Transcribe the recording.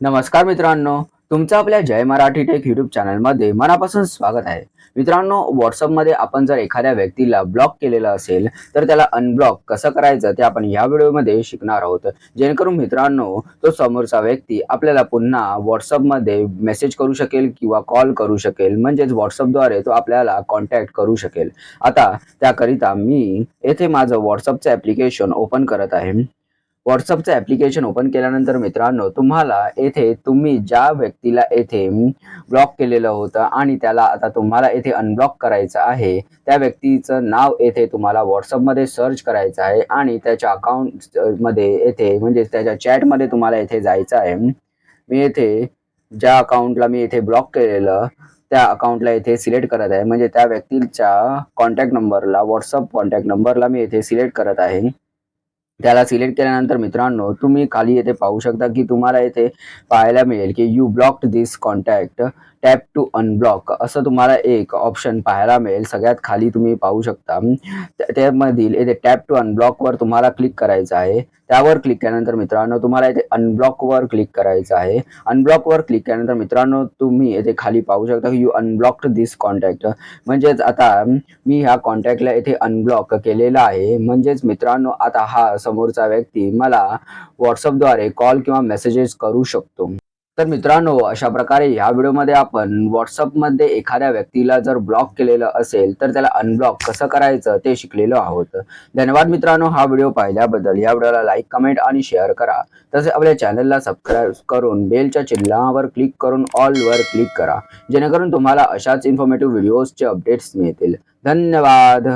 नमस्कार मित्रांनो तुमचं आपल्या जय मराठी टेक युट्यूब चॅनलमध्ये मनापासून स्वागत आहे. मित्रांनो व्हॉट्सअपमध्ये आपण जर एखाद्या व्यक्तीला ब्लॉक केलेलं असेल तर त्याला अनब्लॉक कसं करायचं ते आपण या व्हिडिओमध्ये शिकणार आहोत. जेणेकरून मित्रांनो तो समोरचा व्यक्ती आपल्याला पुन्हा व्हॉट्सअपमध्ये मेसेज करू शकेल किंवा कॉल करू शकेल म्हणजेच व्हॉट्सअपद्वारे तो आपल्याला कॉन्टॅक्ट करू शकेल. आता त्याकरिता मी येथे माझं व्हॉट्सअपचं ॲप्लिकेशन ओपन करत आहे. व्हॉट्सअपचं ॲप्लिकेशन ओपन केल्यानंतर मित्रांनो तुम्हाला येथे तुम्ही ज्या व्यक्तीला येथे ब्लॉक केलेलं होतं आणि त्याला आता तुम्हाला येथे अनब्लॉक करायचं आहे त्या व्यक्तीचं नाव येथे तुम्हाला व्हॉट्सअपमध्ये सर्च करायचं आहे आणि त्याच्या अकाउंटमध्ये येथे म्हणजे त्याच्या चॅटमध्ये तुम्हाला येथे जायचं आहे. मी येथे ज्या अकाउंटला मी येथे ब्लॉक केलेलं त्या अकाउंटला येथे सिलेक्ट करत आहे. म्हणजे त्या व्यक्तीच्या कॉन्टॅक्ट नंबरला व्हॉट्सअप कॉन्टॅक्ट नंबरला मी येथे सिलेक्ट करत आहे. त्याला सिलेक्ट केल्यानंतर मित्रांनो तुम्ही खाली येथे पाहू शकता की तुम्हाला येथे पाहायला मिळेल की you blocked this contact tap to unblock असं तुम्हाला एक ऑप्शन पाहायला मिळेल. सगळ्यात खाली तुम्ही पाहू शकता. त्यामधील येथे टॅप टू अनब्लॉकवर तुम्हाला क्लिक करायचं आहे. त्यावर क्लिक केल्यानंतर मित्रांनो तुम्हाला येथे अनब्लॉकवर क्लिक करायचं आहे. अनब्लॉकवर क्लिक केल्यानंतर मित्रांनो तुम्ही येथे खाली पाहू शकता की यू अनब्लॉक्ड दिस कॉन्टॅक्ट म्हणजेच आता मी ह्या कॉन्टॅक्टला येथे अनब्लॉक केलेला आहे. म्हणजेच मित्रांनो आता हा समोरचा व्यक्ती मला व्हॉट्सअपद्वारे कॉल किंवा मेसेजेस करू शकतो. तर मित्रांनो अशा प्रकारे ह्या व्हिडिओमध्ये आपण व्हॉट्सअपमध्ये एखाद्या व्यक्तीला जर ब्लॉक केलेलं असेल तर त्याला अनब्लॉक कसं करायचं ते शिकलेलो आहोत. धन्यवाद मित्रांनो हा व्हिडिओ पाहिल्याबद्दल. या व्हिडिओला लाईक कमेंट आणि शेअर करा. तसेच आपल्या चॅनलला सबस्क्राईब करून बेलच्या चिन्हावर क्लिक करून ऑलवर क्लिक करा. जेणेकरून तुम्हाला अशाच इन्फॉर्मेटिव्ह व्हिडिओजचे अपडेट्स मिळतील. धन्यवाद!